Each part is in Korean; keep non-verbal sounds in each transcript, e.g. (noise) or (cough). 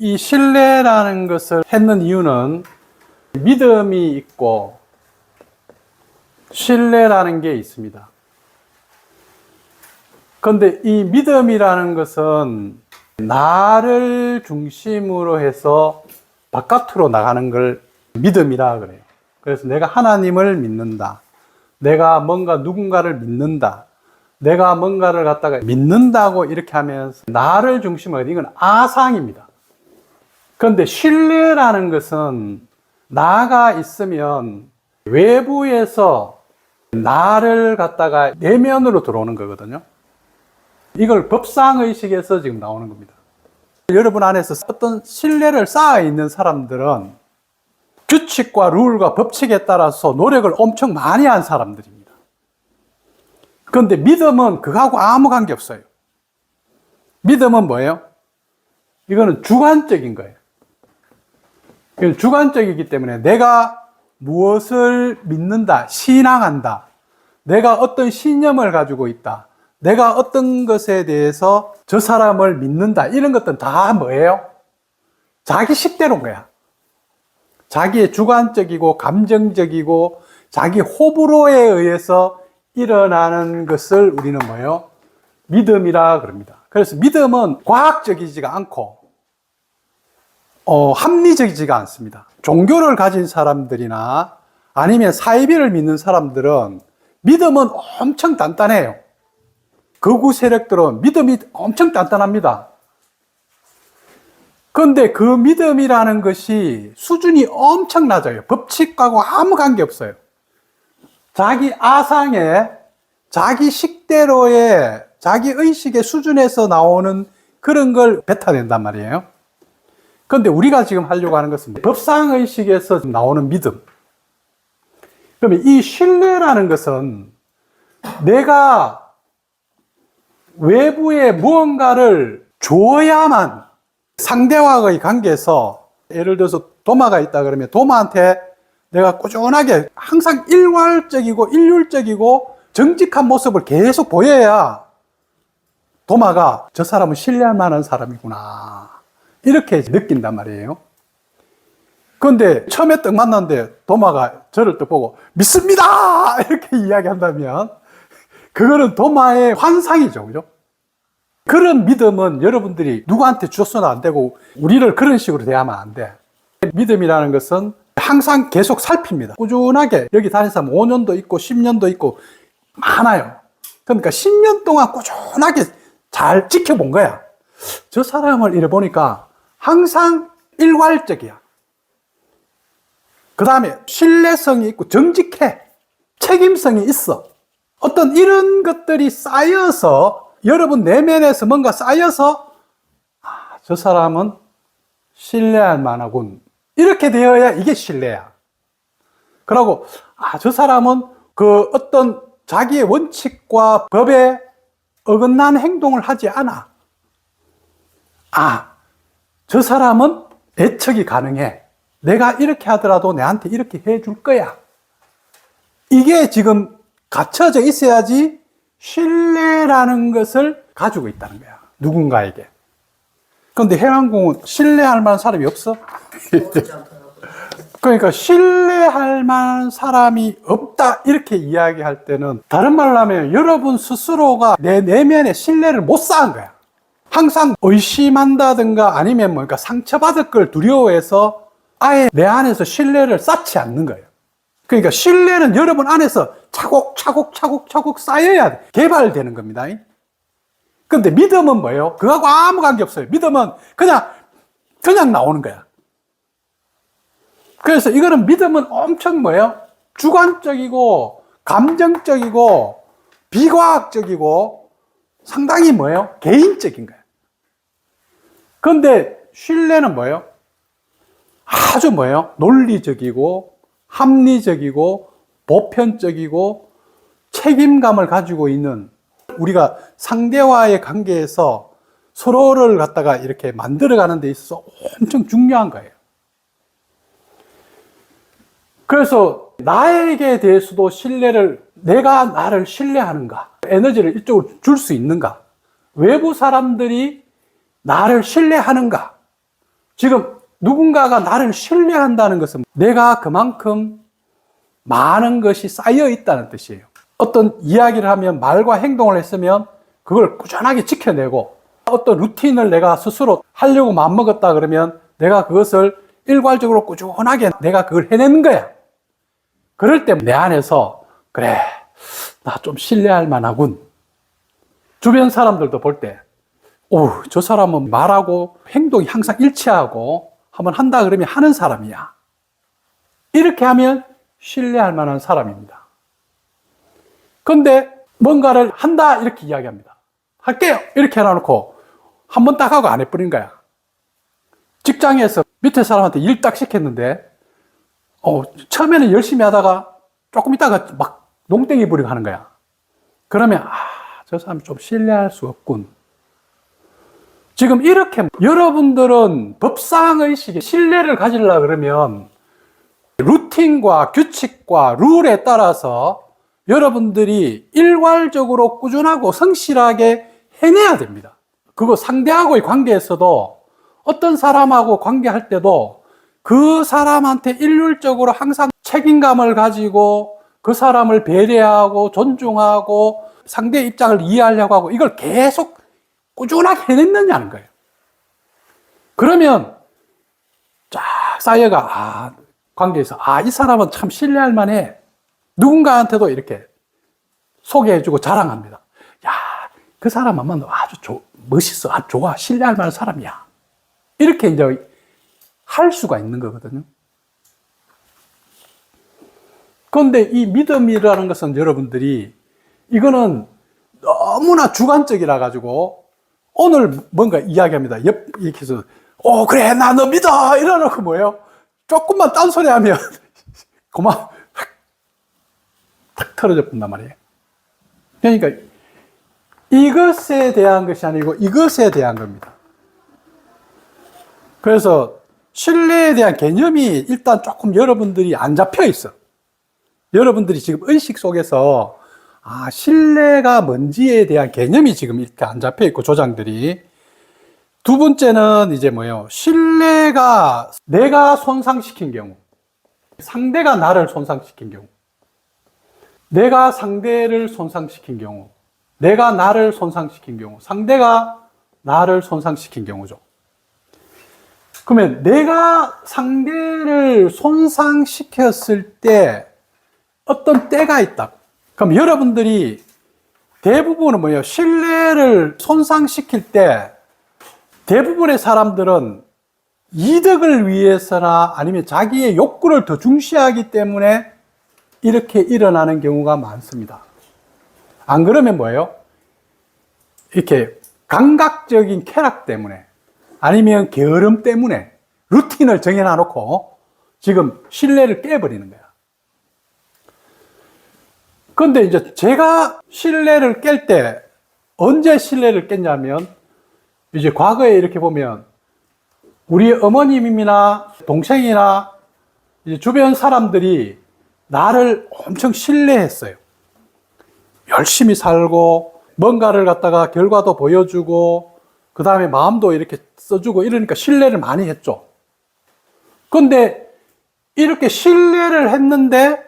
이 신뢰라는 것을 했는 이유는 믿음이 있고 신뢰라는 게 있습니다. 그런데 이 믿음이라는 것은 나를 중심으로 해서 바깥으로 나가는 걸 믿음이라 그래요. 그래서 내가 하나님을 믿는다. 내가 뭔가 누군가를 믿는다. 내가 뭔가를 갖다가 믿는다고 이렇게 하면서 나를 중심으로 이건 아상입니다. 그런데 신뢰라는 것은 나가 있으면 외부에서 나를 갖다가 내면으로 들어오는 거거든요. 이걸 법상의식에서 지금 나오는 겁니다. 여러분 안에서 어떤 신뢰를 쌓아 있는 사람들은 규칙과 룰과 법칙에 따라서 노력을 엄청 많이 한 사람들입니다. 그런데 믿음은 그거하고 아무 관계 없어요. 믿음은 뭐예요? 이거는 주관적인 거예요. 주관적이기 때문에 내가 무엇을 믿는다, 신앙한다, 내가 어떤 신념을 가지고 있다, 내가 어떤 것에 대해서 저 사람을 믿는다, 이런 것들은 다 뭐예요? 자기 식대로인 거야. 자기의 주관적이고 감정적이고 자기 호불호에 의해서 일어나는 것을 우리는 뭐예요? 믿음이라 그럽니다. 그래서 믿음은 과학적이지가 않고 어, 합리적이지가 않습니다. 종교를 가진 사람들이나 아니면 사이비를 믿는 사람들은 믿음은 엄청 단단해요. 거구 세력들은 믿음이 엄청 단단합니다. 그런데 그 믿음이라는 것이 수준이 엄청 낮아요. 법칙하고 아무 관계 없어요. 자기 아상에, 자기 식대로의, 자기 의식의 수준에서 나오는 그런 걸 뱉어낸단 말이에요. 그런데 우리가 지금 하려고 하는 것은 법상의식에서 나오는 믿음. 그러면 이 신뢰라는 것은 내가 외부에 무언가를 줘야만 상대와의 관계에서 예를 들어서 도마가 있다 그러면 도마한테 내가 꾸준하게 항상 일괄적이고 일률적이고 정직한 모습을 계속 보여야 도마가 저 사람은 신뢰할 만한 사람이구나. 이렇게 느낀단 말이에요. 그런데 처음에 딱 만났는데 도마가 저를 또 보고 믿습니다! (laughs) 이렇게 이야기한다면 그거는 도마의 환상이죠. 그죠? 그런 믿음은 여러분들이 누구한테 주어서는 안 되고 우리를 그런 식으로 대하면 안 돼. 믿음이라는 것은 항상 계속 살핍니다. 꾸준하게 여기 다니는 사람 5년도 있고 10년도 있고 많아요. 그러니까 10년 동안 꾸준하게 잘 지켜본 거야. 저 사람을 이래 보니까 항상 일괄적이야. 그 다음에 신뢰성이 있고 정직해. 책임성이 있어. 어떤 이런 것들이 쌓여서 여러분 내면에서 뭔가 쌓여서 아, 저 사람은 신뢰할 만하군. 이렇게 되어야 이게 신뢰야. 그러고 아, 저 사람은 그 어떤 자기의 원칙과 법에 어긋난 행동을 하지 않아. 아, 저 사람은 애척이 가능해. 내가 이렇게 하더라도 내한테 이렇게 해줄 거야. 이게 지금 갖춰져 있어야지 신뢰라는 것을 가지고 있다는 거야. 누군가에게. 그런데 해왕공은 신뢰할 만한 사람이 없어? (laughs) 그러니까 신뢰할 만한 사람이 없다 이렇게 이야기할 때는 다른 말로 하면 여러분 스스로가 내 내면에 신뢰를 못 쌓은 거야. 항상 의심한다든가 아니면 뭔가 상처받을 걸 두려워해서 아예 내 안에서 신뢰를 쌓지 않는 거예요. 그러니까 신뢰는 여러분 안에서 차곡차곡 차곡차곡 쌓여야 돼. 개발되는 겁니다. 근데 믿음은 뭐예요? 그거하고 아무 관계 없어요. 믿음은 그냥, 그냥 나오는 거야. 그래서 이거는 믿음은 엄청 뭐예요? 주관적이고, 감정적이고, 비과학적이고, 상당히 뭐예요? 개인적인 거예요. 그런데 신뢰는 뭐예요? 아주 뭐예요? 논리적이고, 합리적이고, 보편적이고, 책임감을 가지고 있는 우리가 상대와의 관계에서 서로를 갖다가 이렇게 만들어가는 데 있어서 엄청 중요한 거예요. 그래서 나에게 대해서도 신뢰를, 내가 나를 신뢰하는가, 에너지를 이쪽으로 줄 수 있는가, 외부 사람들이 나를 신뢰하는가, 지금 누군가가 나를 신뢰한다는 것은 내가 그만큼 많은 것이 쌓여 있다는 뜻이에요. 어떤 이야기를 하면 말과 행동을 했으면 그걸 꾸준하게 지켜내고 어떤 루틴을 내가 스스로 하려고 마음먹었다 그러면 내가 그것을 일괄적으로 꾸준하게 내가 그걸 해내는 거야. 그럴 때 내 안에서 그래 나 좀 신뢰할 만하군. 주변 사람들도 볼 때, 오, 저 사람은 말하고 행동이 항상 일치하고 한번 한다 그러면 하는 사람이야. 이렇게 하면 신뢰할 만한 사람입니다. 근데 뭔가를 한다 이렇게 이야기합니다. 할게요 이렇게 해놔놓고 한 번 딱 하고 안 해버린 거야. 직장에서 밑에 사람한테 일 딱 시켰는데 어, 처음에는 열심히 하다가 조금 있다가 막 농땡이 부리고 하는 거야. 그러면 아, 저 사람 좀 신뢰할 수 없군. 지금 이렇게 여러분들은 법상의식에 신뢰를 가지려 그러면 루틴과 규칙과 룰에 따라서 여러분들이 일괄적으로 꾸준하고 성실하게 해내야 됩니다. 그거 상대하고의 관계에서도 어떤 사람하고 관계할 때도 그 사람한테 일률적으로 항상 책임감을 가지고 그 사람을 배려하고 존중하고 상대의 입장을 이해하려고 하고 이걸 계속 꾸준하게 해냈느냐는 거예요. 그러면 쫙 쌓여가, 아, 관계에서, 아, 이 사람은 참 신뢰할 만해. 누군가한테도 이렇게 소개해주고 자랑합니다. 야, 그 사람만 만나도 아주 조, 멋있어. 아주 좋아. 신뢰할 만한 사람이야. 이렇게 이제 할 수가 있는 거거든요. 그런데 이 믿음이라는 것은 여러분들이 이거는 너무나 주관적이라 가지고 오늘 뭔가 이야기합니다. 옆 이렇게 해서 어 그래 나 너 믿어 이러놓고 뭐예요? 조금만 딴소리 하면 (laughs) 확, 탁 털어져 본단 말이에요. 그러니까 이것에 대한 것이 아니고 이것에 대한 겁니다. 그래서 신뢰에 대한 개념이 일단 조금 여러분들이 안 잡혀 있어. 여러분들이 지금 의식 속에서 아, 신뢰가 뭔지에 대한 개념이 지금 이렇게 안 잡혀 있고 조장들이 두 번째는 이제 뭐예요? 신뢰가 내가 손상시킨 경우, 상대가 나를 손상시킨 경우, 내가 상대를 손상시킨 경우, 내가 나를 손상시킨 경우, 상대가 나를 손상시킨 경우죠. 그러면 내가 상대를 손상시켰을 때 어떤 때가 있다. 그럼 여러분들이 대부분은 뭐예요? 신뢰를 손상시킬 때 대부분의 사람들은 이득을 위해서나 아니면 자기의 욕구를 더 중시하기 때문에 이렇게 일어나는 경우가 많습니다. 안 그러면 뭐예요? 이렇게 감각적인 쾌락 때문에 아니면 게으름 때문에 루틴을 정해놔 놓고 지금 신뢰를 깨버리는 거야. 근데 이제 제가 신뢰를 깰 때 언제 신뢰를 깼냐면 이제 과거에 이렇게 보면 우리 어머님이나 동생이나 주변 사람들이 나를 엄청 신뢰했어요. 열심히 살고 뭔가를 갖다가 결과도 보여주고 그 다음에 마음도 이렇게 써주고 이러니까 신뢰를 많이 했죠. 근데 이렇게 신뢰를 했는데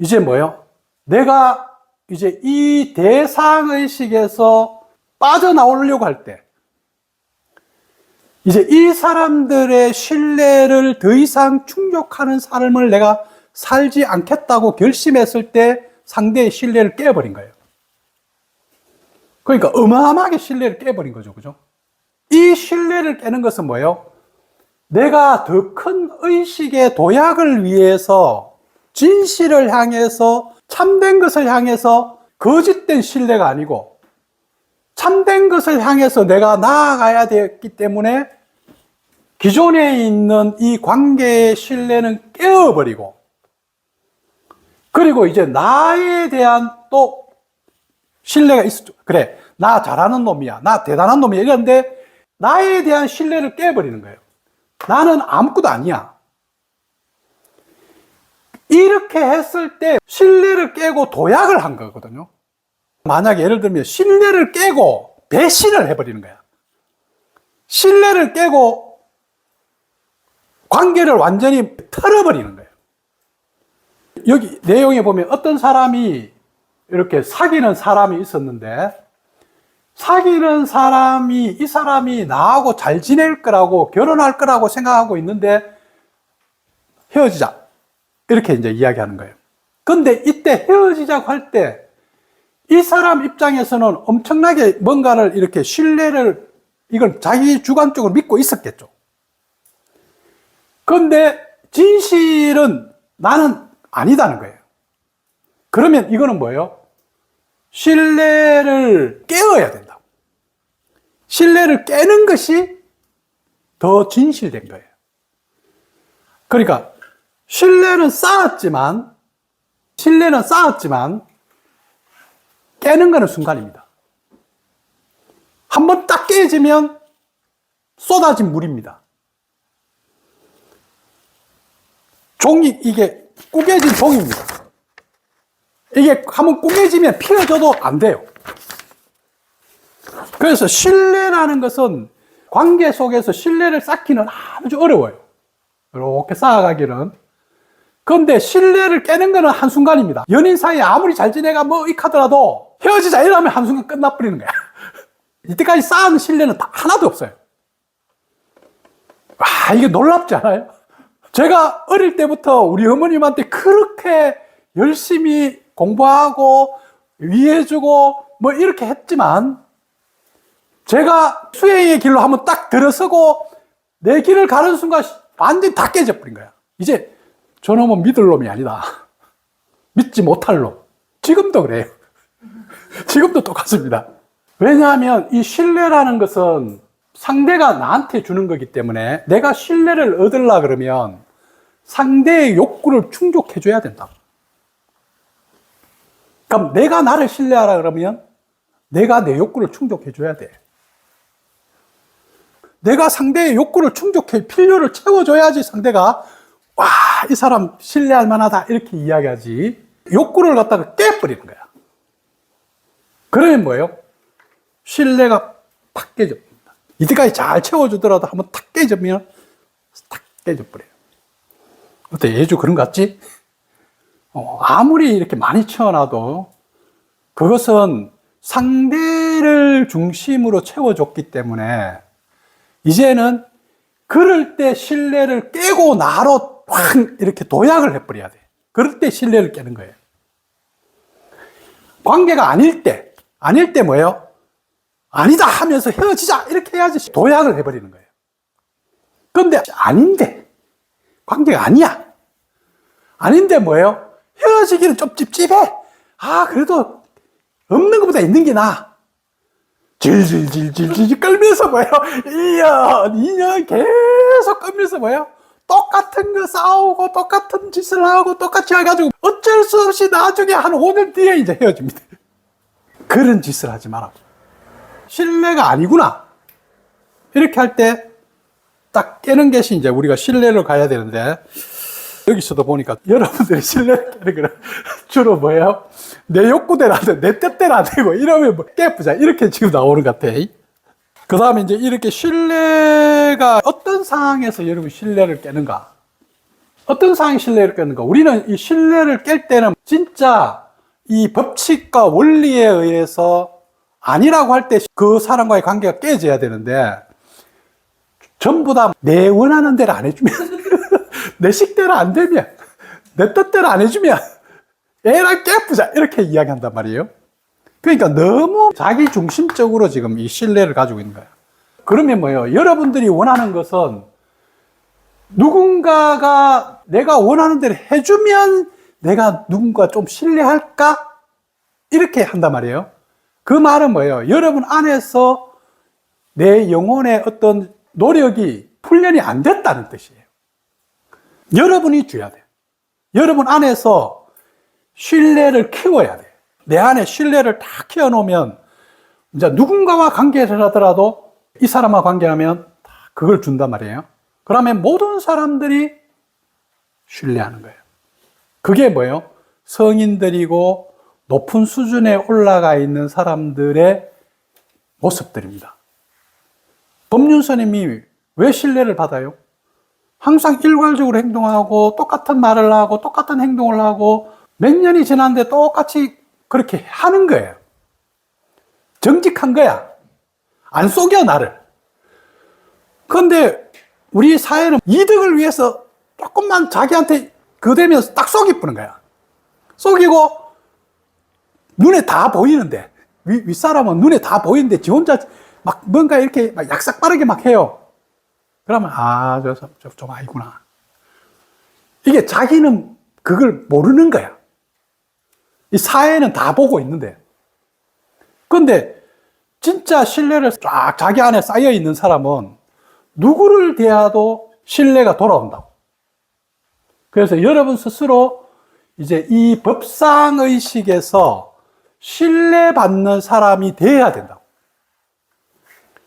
이제 뭐요? 내가 이제 이 대상의식에서 빠져나오려고 할 때, 이제 이 사람들의 신뢰를 더 이상 충족하는 삶을 내가 살지 않겠다고 결심했을 때 상대의 신뢰를 깨버린 거예요. 그러니까 어마어마하게 신뢰를 깨버린 거죠. 그죠? 이 신뢰를 깨는 것은 뭐예요? 내가 더 큰 의식의 도약을 위해서 진실을 향해서 참된 것을 향해서 거짓된 신뢰가 아니고 참된 것을 향해서 내가 나아가야 되기 때문에 기존에 있는 이 관계의 신뢰는 깨어버리고 그리고 이제 나에 대한 또 신뢰가 있었죠. 그래, 나 잘하는 놈이야. 나 대단한 놈이야. 이런데 나에 대한 신뢰를 깨버리는 거예요. 나는 아무것도 아니야. 이렇게 했을 때 신뢰를 깨고 도약을 한 거거든요. 만약에 예를 들면 신뢰를 깨고 배신을 해버리는 거야. 신뢰를 깨고 관계를 완전히 털어버리는 거예요. 여기 내용에 보면 어떤 사람이 이렇게 사귀는 사람이 있었는데 사귀는 사람이 이 사람이 나하고 잘 지낼 거라고 결혼할 거라고 생각하고 있는데 헤어지자 이렇게 이제 이야기하는 거예요. 근데 이때 헤어지자고 할 때 이 사람 입장에서는 엄청나게 뭔가를 이렇게 신뢰를 이걸 자기 주관적으로 믿고 있었겠죠. 근데 진실은 나는 아니다는 거예요. 그러면 이거는 뭐예요? 신뢰를 깨어야 된다. 신뢰를 깨는 것이 더 진실된 거예요. 그러니까 신뢰는 쌓았지만 신뢰는 쌓았지만 깨는 것은 순간입니다. 한 번 딱 깨지면 쏟아진 물입니다. 종이 이게 꾸겨진 종입니다. 이게 한번 꾸겨지면 피어져도 안 돼요. 그래서 신뢰라는 것은 관계 속에서 신뢰를 쌓기는 아주 어려워요. 이렇게 쌓아가기는. 그런데 신뢰를 깨는 것은 한순간입니다. 연인 사이에 아무리 잘 지내가 뭐 익하더라도 헤어지자 이러면 한순간 끝나버리는 거야. (laughs) 이때까지 쌓은 신뢰는 다 하나도 없어요. 와, 이게 놀랍지 않아요? 제가 어릴 때부터 우리 어머님한테 그렇게 열심히 공부하고 위해주고 뭐 이렇게 했지만 제가 수행의 길로 한번 딱 들어서고 내 길을 가는 순간 완전히 다 깨져버린 거야. 이제 저놈은 믿을 놈이 아니다. 믿지 못할 놈. 지금도 그래요. 지금도 똑같습니다. 왜냐하면 이 신뢰라는 것은 상대가 나한테 주는 거기 때문에 내가 신뢰를 얻으려 그러면 상대의 욕구를 충족해 줘야 된다. 그럼 내가 나를 신뢰하라 그러면 내가 내 욕구를 충족해 줘야 돼. 내가 상대의 욕구를 충족해 필요를 채워줘야지 상대가 와, 이 사람 신뢰할 만하다 이렇게 이야기하지. 욕구를 갖다가 깨버리는 거야. 그러면 뭐예요? 신뢰가 팍 깨집니다. 이때까지 잘 채워주더라도 한번 탁 깨지면 탁 깨져버려요. 어때? 예주 그런 것 같지? 어, 아무리 이렇게 많이 채워놔도 그것은 상대를 중심으로 채워줬기 때문에 이제는 그럴 때 신뢰를 깨고 나로 확 이렇게 도약을 해버려야 돼. 그럴 때 신뢰를 깨는 거예요. 관계가 아닐 때, 아닐 때 뭐예요? 아니다 하면서 헤어지자 이렇게 해야지 도약을 해버리는 거예요. 그런데 아닌데 관계가 아니야. 아닌데 뭐예요? 헤어지기는 좀 찝찝해. 아 그래도 없는 것보다 있는 게 나아. 질질질질질 끌면서 뭐예요? 1년, 2년 계속 끌면서 뭐예요? 똑같은 거 싸우고 똑같은 짓을 하고 똑같이 해가지고 어쩔 수 없이 나중에 한 5년 뒤에 이제 헤어집니다. 그런 짓을 하지 마라. 신뢰가 아니구나. 이렇게 할 때 딱 깨는 것이 이제 우리가 신뢰를 가야 되는데 여기서도 보니까 여러분들이 신뢰를 깨는 거는 (laughs) 주로 뭐예요? 내 욕구대로 안 돼, 내 뜻대로 안 되고 이러면 뭐 깨부자 이렇게 지금 나오는 것 같아. 그 다음에 이제 이렇게 신뢰가 어떤 상황에서 여러분 신뢰를 깨는가? 어떤 상황에 신뢰를 깨는가? 우리는 이 신뢰를 깰 때는 진짜 이 법칙과 원리에 의해서 아니라고 할 때 그 사람과의 관계가 깨져야 되는데 전부 다 내 원하는 대로 안 해주면 (laughs) 내 식대로 안 되면 내 뜻대로 안 해주면 애랑 깨부자 이렇게 이야기한단 말이에요. 그러니까 너무 자기 중심적으로 지금 이 신뢰를 가지고 있는 거예요. 그러면 뭐예요? 여러분들이 원하는 것은 누군가가 내가 원하는 대로 해주면 내가 누군가 좀 신뢰할까? 이렇게 한단 말이에요. 그 말은 뭐예요? 여러분 안에서 내 영혼의 어떤 노력이 훈련이 안 됐다는 뜻이에요. 여러분이 줘야 돼요. 여러분 안에서 신뢰를 키워야 돼요. 내 안에 신뢰를 다 키워놓으면 이제 누군가와 관계를 하더라도 이 사람과 관계하면 다 그걸 준단 말이에요. 그러면 모든 사람들이 신뢰하는 거예요. 그게 뭐예요? 성인들이고 높은 수준에 올라가 있는 사람들의 모습들입니다. 법륜 스님이 왜 신뢰를 받아요? 항상 일괄적으로 행동하고 똑같은 말을 하고 똑같은 행동을 하고 몇 년이 지났는데 똑같이 그렇게 하는 거예요. 정직한 거야. 안 속여, 나를. 그런데 우리 사회는 이득을 위해서 조금만 자기한테 그대면 딱 속이 뿌는 거야. 속이고 눈에 다 보이는데 윗, 윗사람은 눈에 다 보이는데 지 혼자 막 뭔가 이렇게 막 약삭 빠르게 막 해요. 그러면 아, 저, 아니구나. 이게 자기는 그걸 모르는 거야. 이 사회는 다 보고 있는데. 근데 진짜 신뢰를 쫙 자기 안에 쌓여 있는 사람은 누구를 대해도 신뢰가 돌아온다고. 그래서 여러분 스스로 이제 이 법상 의식에서 신뢰받는 사람이 돼야 된다고.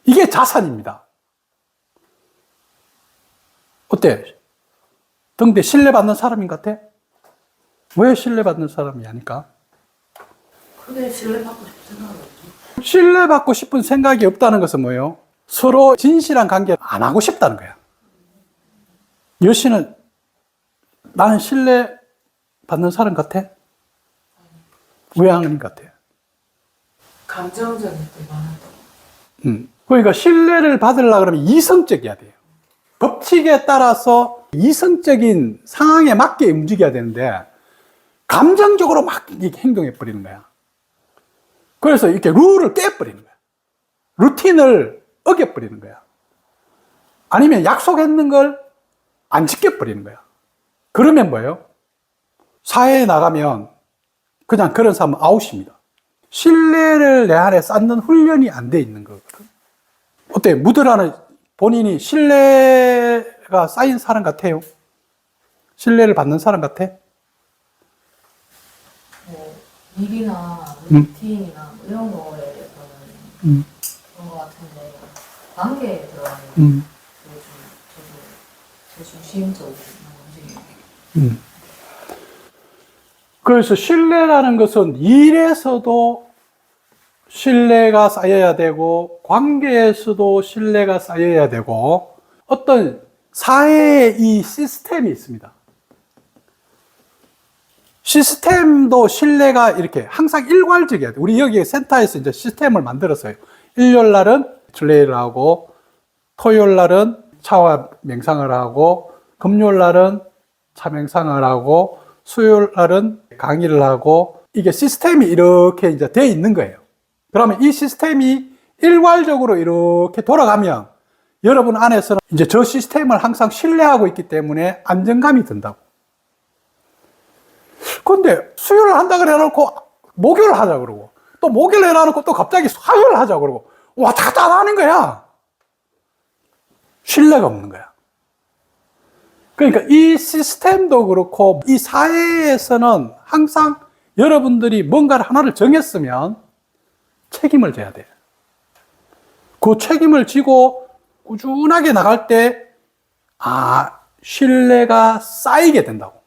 이게 자산입니다. 어때? 등대 신뢰받는 사람인 것 같아? 왜 신뢰받는 사람이 아닐까? 크게 신뢰받고 싶은 생각이 없죠. 신뢰받고 싶은 생각이 없다는 것은 뭐예요? 서로 진실한 관계 안 하고 싶다는 거야. 여씨는 나는 신뢰받는 사람 같아? 왜 아닌 것 같아? 감정적인 게 많았다고. 음. 그러니까 신뢰를 받으려고 그러면 이성적이어야 돼요. 법칙에 따라서 이성적인 상황에 맞게 움직여야 되는데, 감정적으로 막 행동해 버리는 거야. 그래서 이렇게 룰을 깨버리는 거야. 루틴을 어겨 버리는 거야. 아니면 약속했는 걸 안 지켜 버리는 거야. 그러면 뭐예요? 사회에 나가면 그냥 그런 사람은 아웃입니다. 신뢰를 내 안에 쌓는 훈련이 안 돼 있는 거거든. 어때? 무드라는 본인이 신뢰가 쌓인 사람 같아요? 신뢰를 받는 사람 같아? 뭐 일이나 음. 루틴이나 뭐 이런 거에 대해서는 음. 그런 것 같은데 관계에 들어가면 음. 그게 좀 저도 제 중심적으로 움직이는 음. 그래서 신뢰라는 것은 일에서도 신뢰가 쌓여야 되고, 관계에서도 신뢰가 쌓여야 되고, 어떤 사회의 이 시스템이 있습니다. 시스템도 신뢰가 이렇게 항상 일괄적이어야 돼. 우리 여기 센터에서 이제 시스템을 만들었어요. 일요일 날은 플레이를 하고, 토요일 날은 차와 명상을 하고, 금요일 날은 차 명상을 하고, 수요일 날은 강의를 하고, 이게 시스템이 이렇게 이제 돼 있는 거예요. 그러면 이 시스템이 일괄적으로 이렇게 돌아가면 여러분 안에서는 이제 저 시스템을 항상 신뢰하고 있기 때문에 안정감이 든다고. 근데 수요일을 한다 그래 놓고 목요일을 하자 그러고 또 목요일 을 해놓고 또 갑자기 화요일을 하자 그러고 왔다 갔다 하는 거야. 신뢰가 없는 거야. 그러니까 이 시스템도 그렇고 이 사회에서는 항상 여러분들이 뭔가를 하나를 정했으면 책임을 져야 돼. 그 책임을 지고 꾸준하게 나갈 때, 아, 신뢰가 쌓이게 된다고.